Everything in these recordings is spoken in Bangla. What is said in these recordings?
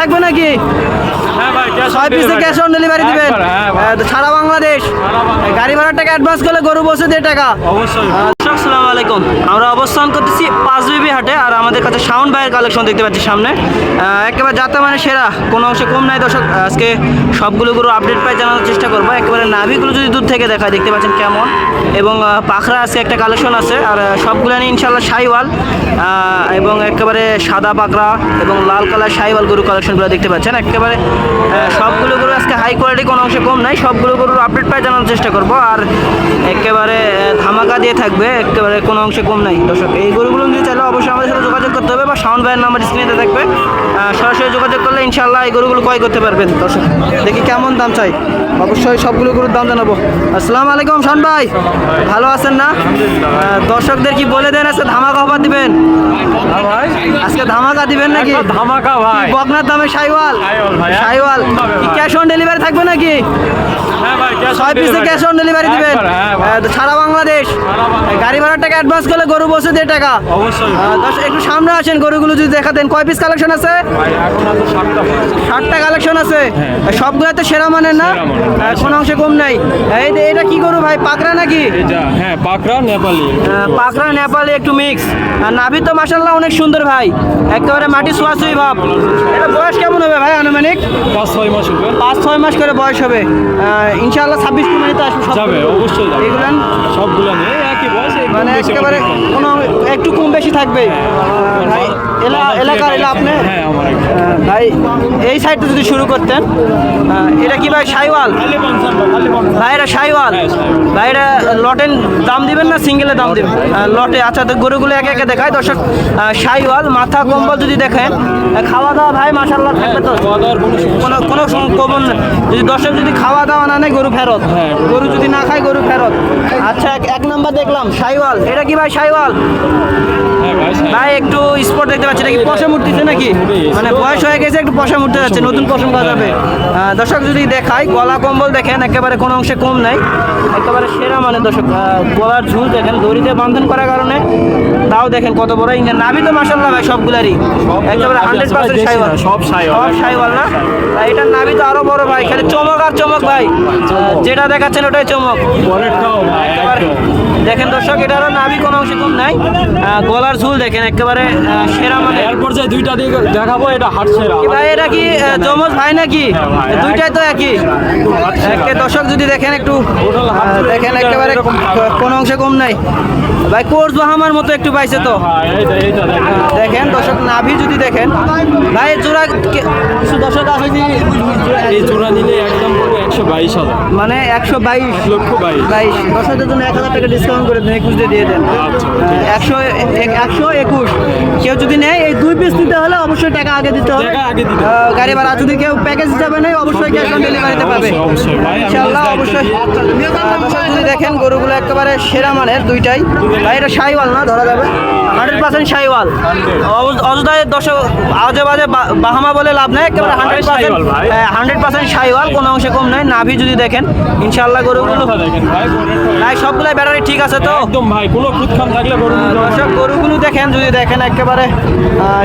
থাকবে নাকি? হ্যাঁ ছয় পিসে ক্যাশ অন ডেলিভারি দিবেন সারা বাংলাদেশ। গাড়ি ভাড়ার টাকা অ্যাডভান্স করলে গরু বসে দিয়ে টাকা। অবশ্যই। আলাইকুম। আমরা অবস্থান করতেছি পাঁচ বিবি হাটে আর আমাদের কাছে সাউন্ড বাইয়ের কালেকশন দেখতে পাচ্ছি সামনে। একেবারে যাতে মানে সেরা, কোনো অংশে কম নাই দর্শক। আজকে সবগুলো গরু আপডেট পাই জানানোর চেষ্টা করব। একেবারে নাভিগুলো যদি দূর থেকে দেখায়, দেখতে পাচ্ছেন কেমন। এবং পাখরা আজকে একটা কালেকশন আছে। আর সবগুলো নিয়ে ইনশাল্লাহ সাইওয়াল। এবং একেবারে সাদা পাখরা এবং লাল কালার সাইওয়াল গরু কালেকশনগুলো দেখতে পাচ্ছেন। একেবারে সবগুলো গরু আজকে হাই কোয়ালিটি কোনো অংশে কম নাই। সবগুলো গরুর আপডেট পাই জানানোর চেষ্টা করব। আর, একেবারে ধামাকা দিয়ে থাকবে। একেবারে কোনো অংশে কম নাই। দর্শক এই গরুগুলো নিয়ে চাইলে অবশ্যই আমাদের সাথে যোগাযোগ করতে হবে বা সাউন্ড ভাইয়ের নাম্বার স্ক্রিনে থাকবে। সরাসরি যোগাযোগ করলে ইনশাল্লাহ এই গরুগুলো ক্রয় করতে পারবেন। দর্শক দেখি কেমন দাম চাই। অবশ্যই সবগুলো গরুর দাম জানাব। আসসালাম আলাইকুম শান ভাই। ভালো আছেন না? দর্শকদের কি বলে দেন আজকে ধামাকা অফার দিবেন? হ্যাঁ আজকে ধামাকা দিবেন নাকি? ধামাকা ভাই। বকনার দামে Sahiwal? Sahiwal. Cash on delivery থাকবে নাকি? হ্যাঁ ছয় পিসে ক্যাশ অন ডেলিভারি দিবেন। হ্যাঁ ভাই। সারা বাংলাদেশ। সারা বাংলাদেশ। গাড়ি ভাড়ার টাকা অ্যাডভান্স করলে গরু বসে দিয়ে টাকা। অবশ্যই। একটু সামনে আসেন গরুগুলো যদি দেখাতেন কয় পিস কালেকশন আছে? সাতটা ষাটটা কালেকশন আছে? সবগুলো তো সেরা মানের না? কোনো অংশে কম নাই। এই এটা কি গরু ভাই পাকড়া নাকি? হ্যাঁ পাকড়া নেপালি। পাকড়া নেপালে একটু মিক্স আর নাভি তো মাসাল্লাহ অনেক সুন্দর ভাই। একেবারে মাটি সোয়াশুই ভাব। এটা বয়স কেমন হবে ভাই আনুমানিক? পাঁচ ছয় মাস হবে। পাঁচ ছয় মাস করে বয়স হবে। আহ, ইনশাআল্লাহ ছাব্বিশ কুরবানিতে আসবে যাবে অবশ্যই এগুলো সবগুলো নিয়ে মানে একেবারে কোনো একটু কম বেশি থাকবে ভাই এলাকার এলা আপনি? হ্যাঁ ভাই এই সাইডটা যদি শুরু করতেন এটা কি ভাই সাইওয়াল? ভাই এটা সাইওয়াল? হ্যাঁ, ভাই এটা লটের দাম দিবেন না সিঙ্গেলে দাম দিবেন? লটে। আচ্ছা তো গরুগুলো একে একে দেখায়। দর্শক সাইওয়াল মাথা কম্বল যদি দেখেন খাওয়া দাওয়া ভাই মাসাল্লাহ থাকবে তো? কোনো কোনো কোনো সম- কমন না। যদি দর্শক যদি খাওয়া দাওয়া না নেয় গরু ফেরত। হ্যাঁ, গরু যদি না খায় গরু ফেরত। আচ্ছা এক- এক নাম্বার দেখলাম সাইওয়াল এটা কি ভাই সাইওয়াল হ্যাঁ ভাই একটু স্পট দেখতে পাচ্ছি নাকি পশা মূর্তিছে নাকি? মানে বয়স হয়ে গেছে একটু পশা মূর্তি যাচ্ছে নতুন পশম যাবে। আহ, দর্শক যদি দেখায় গলা কম্বল দেখেন একেবারে কোনো অংশে কম নাই। একেবারে সেরা মানে দর্শক গলার ঝুল দেখেন দড়িতে বান্ধন করার কারণে। তাও দেখেন কত বড় ইঞ্জিন। নাভি তো মাসাল্লাহ ভাই সবগুলারই। একেবারে হান্ড্রেড পার্সেন্ট দেশি সাইওয়াল সব সাইওয়াল। সব সাইওয়াল না? এটার নাভি তো আরও বড় ভাই খালি চমক আর চমক ভাই। যেটা দেখাচ্ছেন ওটাই চমক। দেখেন দর্শক এটারও নাভি কোনো অংশে কম নাই। গলার ঝুল দেখেন একেবারে সেরা মানে। এরপর যে দুইটা দিকে দেখাবো এটা হাটছেরা কি ভাই এটা কি যমজ ভাই নাকি? হ্যাঁ দুইটাই তো একই। একে দর্শক যদি দেখেন একটু দেখেন একেবারে কোনো অংশে কম নাই। ভাই কোর্স বাহামার মতো একটু পাইছে তো। দেখেন। দেখেন দর্শক নাভি যদি দেখেন। ভাই জোড়া কিছু দর্শক আছে যে এই জোড়া নিলে একদম পড়বে একশো বাইশ হাজার। মানে একশো বাইশ। লক্ষ বাইশ। বাইশ। দর্শকদের জন্য এক হাজার টাকা ডিসকাউন্ট করে দেন একুশ দিয়ে দিয়ে দেন। আচ্ছা, একশো এক- একশো একুশ। কেউ যদি নেয় এই দুই পিস নিতে হলে অবশ্যই টাকা আগে দিতে হবে। টাকা আগে দিতে আহ, গাড়ি ভাড়া যদি কেউ প্যাকেজ হিসাবে নেয় অবশ্যই ক্যাশ অন ডেলিভারিতে পাবে। ইনশাল্লাহ অবশ্যই দর্শক যদি দেখেন গরুগুলো একেবারে সেরা মানের দুইটাই। ভাই এটা সাইওয়াল না ধরা যাবে? হান্ড্রেড পার্সেন্ট সাইওয়াল অযোধ্যায় দর্শক আজে বাজে বা- বাহামা বলে লাভ নেই একেবারে hundred percent Sahiwal hundred percent Sahiwal কোনো অংশে কম নেই নাভি যদি দেখেন ইনশাল্লাহ গরুগুলো দেখেন ভাই? ভাই সবগুলাই ব্যাটারি ঠিক আছে তো? একদম ভাই কোনো খুদখান থাকলে দর্শক গরুগুলো দেখেন যদি দেখেন একেবারে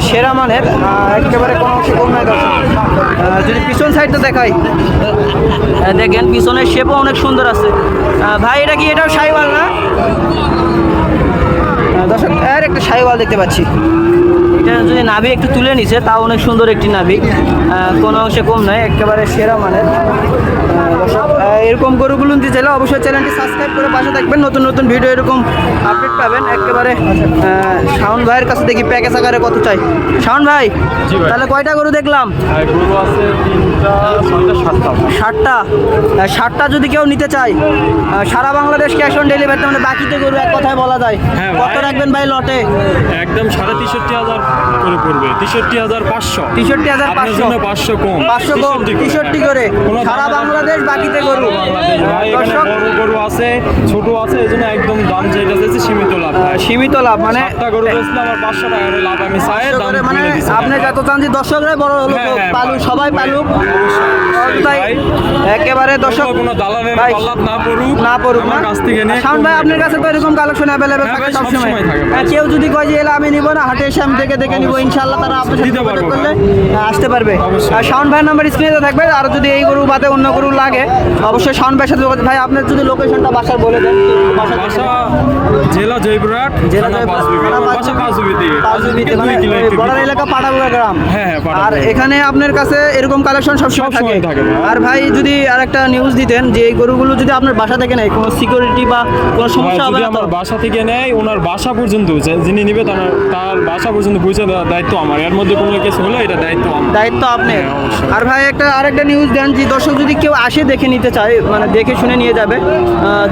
সেরা মানের একেবারে কোনো অংশে কম নাই যদি পিছন সাইডটা দেখাই। দেখেন পিছনের শেপও অনেক সুন্দর আছে। ভাই এটা কি এটাও সাইওয়াল না? দর্শক, আর একটা সাইওয়াল দেখতে পাচ্ছি। এটা যদি নাভি একটু তুলে নিছে, তাও অনেক সুন্দর একটি নাভি। কোনো অংশে কম নয়, একেবারে সেরা মানের। দর্শক এরকম গরুগুলো নিতে চাইলে অবশ্যই চ্যানেলটি সাবস্ক্রাইব করে পাশে থাকবেন। নতুন নতুন ভিডিও এরকম আপডেট পাবেন। একেবারে শাওন ভাইয়ের কাছে দেখি প্যাকেজ আকারে কত চাই। শাওন ভাই তাহলে কয়টা গরু দেখলাম? ষাটটা ষাটটা যদি কেউ নিতে চায় সারা বাংলাদেশ ক্যাশ অন ডেলিভারি মানে বাকিতে গরু এক কথায় বলা যায়। হ্যাঁ কত রাখবেন ভাই লটে? একদম সাড়ে তেষট্টি হাজার তেষট্টি হাজার পাঁচশো। তেষট্টি হাজার পাঁচশো। পাঁচশো কম। পাঁচশো কম। করে। তেষট্টি করে। কোনো সারা দাম- বাংলাদেশ বাকিতে গরু। গরু বাংলাদেশ। ভাই এখানে দর্শক বড় গরু আছে ছোট আছে এই জন্য একদম দাম যেটা চাইছে সীমিত লাভ। সীমিত লাভ মানে সাতটা গরু বেচলে আমার পাঁচশো টাকা করে লাভ আমি চাই দাম মানে আপনি যত চান যে দর্শকরা বড় হলো হ্যাঁ, হ্যাঁ, পালুক সবাই পালুক। তাই একেবারে দর্শক কোনো দালালের পাল্লাত না পড়ুক। না পড়ুক না। কাছ থেকে নিয়ে শাওন ভাই আপনার কাছে তো এরকম কালেকশন অ্যাভেলেবেল থাকে সবসময়। হ্যাঁ, কেউ যদি কয় যে এলা আমি নিব না হাটে এসে আমি দেখে দেখে নিব অবশ্যই। তারা দিতে পারব আসতে পারবে। আর শাওন ভাইয়ের নাম্বার স্ক্রিনে থাকবে। আর যদি এই গরু বাদে অন্য গরু লাগে অবশ্যই শাওন ভাইয়ের সাথে ভাই আপনার যদি লোকেশনটা বাসার বলে দেন বাসা জেলা জয়পুরহাট জেলা মানে বর্ডার এলাকা পাটাগুড়া গ্রাম। হ্যাঁ, হ্যাঁ। আর এখানে আপনার কাছে এরকম কালেকশন সবসময় থাকে। আর ভাই যদি আর একটা নিউজ দিতেন যে এই গরুগুলো যদি আপনার বাসা থেকে নেয় কোনো সিকিউরিটি বা কোনো সমস্যা হবে না আমার বাসা থেকে নেয় ওনার বাসা পর্যন্ত যে- যিনি নিবে তার তার বাসা পর্যন্ত পৌঁছে দেওয়ার দায়িত্ব আমার। এর মধ্যে কোনো কিছু হলে এটা দায়িত্ব আমার। দায়িত্ব আপনি হ্যাঁ, আর ভাই একটা আরেকটা নিউজ দেন যে দর্শক যদি কেউ আসে দেখে নিতে চায় মানে দেখে শুনে নিয়ে যাবে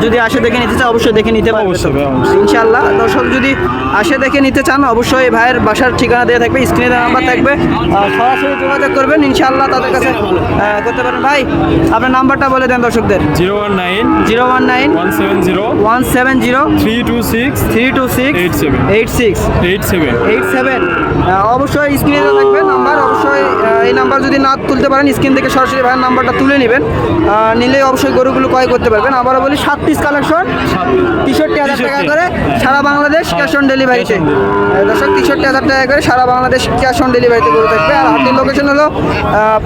যদি আসে দেখে নিতে চায় অবশ্যই দেখে নিতে পারবে। ইনশাআল্লাহ দর্শক যদি আসে দেখে নিতে চান অবশ্যই ভাইয়ের বাসার ঠিকানা দেওয়া থাকবে স্ক্রিনে নাম্বার থাকবে। সরাসরি যোগাযোগ করবেন ইনশাআল্লাহ তাদের কাছে করতে পারেন ভাই আপনার নাম্বারটা বলে দেন দর্শকদের। Zero one nine zero one nine one seven zero one seven zero three two six three two six eight seven. Eight six eight seven. Eight seven. অবশ্যই স্ক্রিনে থাকবে নাম্বার অবশ্যই এই নাম্বার যদি না তুলতে পারেন স্ক্রিন থেকে সরাসরি ভাইয়ের নাম্বারটা তুলে নেবেন। নিলে অবশ্যই গরুগুলো ক্রয় করতে পারবেন। আবারও বলি সাত পিস কালেকশন তেষট্টি হাজার টাকা করে সারা বাংলাদেশ ক্যাশ অন ডেলিভারিতে। দর্শক তেষট্টি হাজার টাকা করে সারা বাংলাদেশ ক্যাশ অন ডেলিভারিতে গরু থাকবে। আর হাটের লোকেশন হলো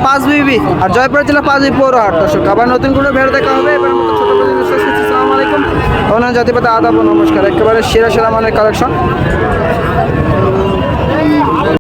পাঁচ বিবি আর জয়পুর জেলা পাঁচ বিবি পৌর হাট। দর্শক আবার নতুন করে ভেড় দেখা হবে। এবার ছোটো আসসালামু আলাইকুম। ওনার জাতিপাতা আদাব নমস্কার। একেবারে সেরা সেরা মানের কালেকশন